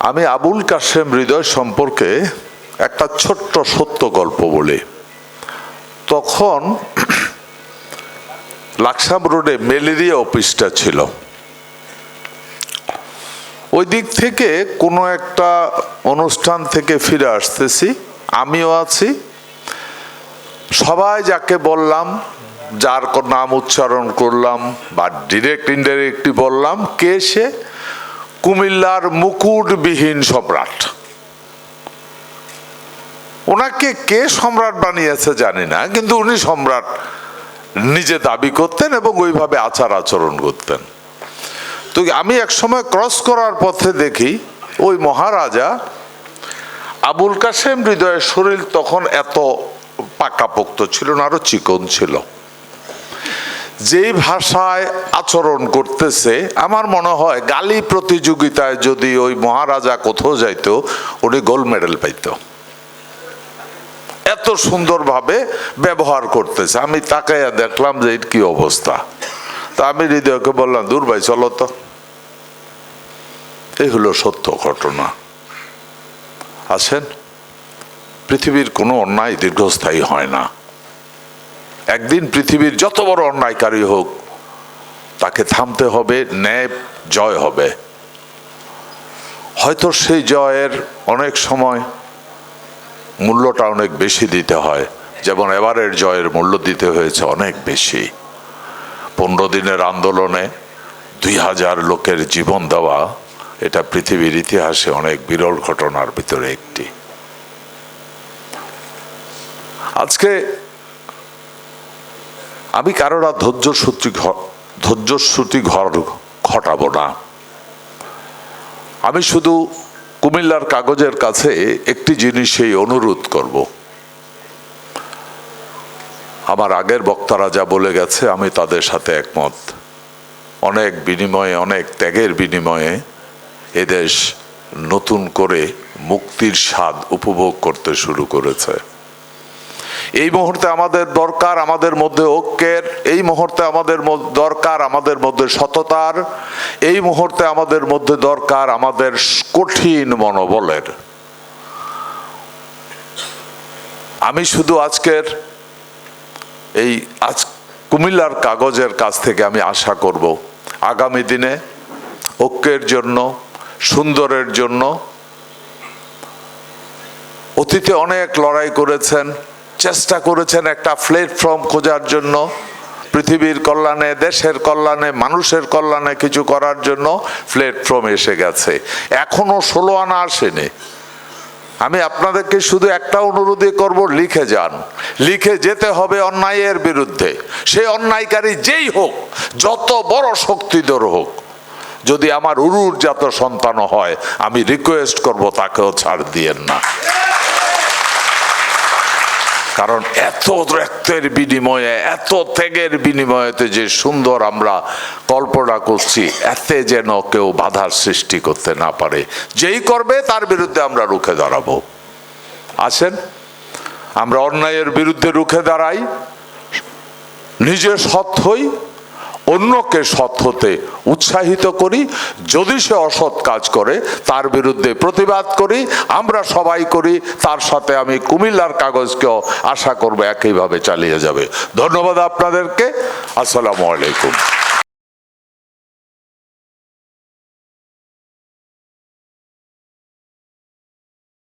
আমি আবুল কাশেম হৃদয় সম্পর্কে একটা ছোট্ট সত্য গল্প বলি। তখন লাকসাম রোডে ম্যালেরিয়া অফিসটা ছিল। ওই দিক থেকে কোনো একটা অনুষ্ঠান থেকে ফিরে আসতেছি, আমিও আছি। সবাই যাকে বললাম, যার নাম উচ্চারণ করলাম বা ডিরেক্ট ইনডাইরেক্টলি বললাম, কে সে? কুমিল্লার মুকুটবিহীন সম্রাট। ওনাকে কে সম্রাট বানিয়েছে জানি না, কিন্তু উনি সম্রাট নিজে দাবি করতেন এবং ওইভাবে আচার আচরণ করতেন। তো আমি এক সময় ক্রস করার পথে দেখি ওই মহারাজা আবুল কাসেম হৃদয়ের শরীর তখন এত পাকাপোক্ত ছিল না, আরও চিকন ছিল। যেই ভাষায় আচরণ করতেছে, আমার মনে হয় গালি প্রতিযোগিতায় যদি ওই মহারাজা কোথাও যাইতো, উনি গোল্ড মেডেল পাইতো। এত সুন্দরভাবে ব্যবহার করতেছে। আমি তাকাইয়া দেখলাম যে এর কি অবস্থা। তা আমি হৃদয়কে বললাম, দূর ভাই, চলো তো। এই হলো সত্য ঘটনা। আছেন পৃথিবীর কোনো অন্যায় দীর্ঘস্থায়ী হয় না। একদিন পৃথিবীর যত বড় অন্যায়কারী হোক, তাকে থামতে হবে, ন্যায়, জয় হবে। হয়তো সেই জয়ের অনেক সময় মূল্যটা অনেক বেশি দিতে হয়, যেমন এবারের জয়ের মূল্য দিতে হয়েছে অনেক বেশি। পনেরো দিনের আন্দোলনে দুই হাজার লোকের জীবন দেওয়া, এটা পৃথিবীর ইতিহাসে অনেক বিরল ঘটনার ভিতরে একটি। আজকে আমি কারোরা ধৈর্য সূত্রি ধৈর্য শ্রুতি ঘর ঘটাব না। আমি শুধু কুমিল্লার কাগজের কাছে একটি জিনিসেই অনুরোধ করব। আমার আগের বক্তারা যা বলে গেছে, আমি তাদের সাথে একমত। অনেক বিনিময়ে, অনেক ত্যাগের বিনিময়ে এদেশ নতুন করে মুক্তির স্বাদ উপভোগ করতে শুরু করেছে। এই মুহূর্তে আমাদের দরকার, আমাদের মধ্যে ঐক্যের, এই মুহূর্তে আমাদের দরকার আমাদের মধ্যে সততার, এই মুহূর্তে আমাদের মধ্যে দরকার আমাদের কঠিন মনোবলের। আমি শুধু আজকের এই আজ কুমিল্লার কাগজের কাছ থেকে আমি আশা করব, আগামী দিনে ঐক্যের জন্য, সুন্দরের জন্য। অতীতে অনেক লড়াই করেছেন চেষ্টা করেছেন একটা প্ল্যাটফর্ম খোঁজার জন্য। পৃথিবীর কল্যাণে, দেশের কল্যাণে, মানুষের কল্যাণে কিছু করার জন্য প্ল্যাটফর্ম এসে গেছে। এখনও ষোলো আনা আসেনি। আমি আপনাদেরকে শুধু একটা অনুরোধই করব, লিখে যান। লিখে যেতে হবে অন্যায়ের বিরুদ্ধে। সেই অন্যায়কারী যেই হোক, যত বড় শক্তিধর হোক, যদি আমার উরুর জাত সন্তান হয়, আমি রিকোয়েস্ট করব, তাকেও ছাড় দিয়েন না। কারণ এত রক্তের বিনিময়ে, এত ত্যাগের বিনিময়েতে যে সুন্দর আমরা কল্পনা করছি, এতে যেন কেউ বাধার সৃষ্টি করতে না পারে। যেই করবে, তার বিরুদ্ধে আমরা রুখে দাঁড়াবো। আছেন আমরা অন্যায়ের বিরুদ্ধে রুখে দাঁড়াই, নিজে সৎ হই অন্যকে সৎ হতে উৎসাহিত করি। যদি সে অসৎ কাজ করে, তার বিরুদ্ধে প্রতিবাদ করি, আমরা সবাই করি, তার সাথে আমি কুমিল্লার কাগজকেও আশা করব একইভাবে চালিয়ে যাবে। ধন্যবাদ আপনাদেরকে। আসসালামু আলাইকুম।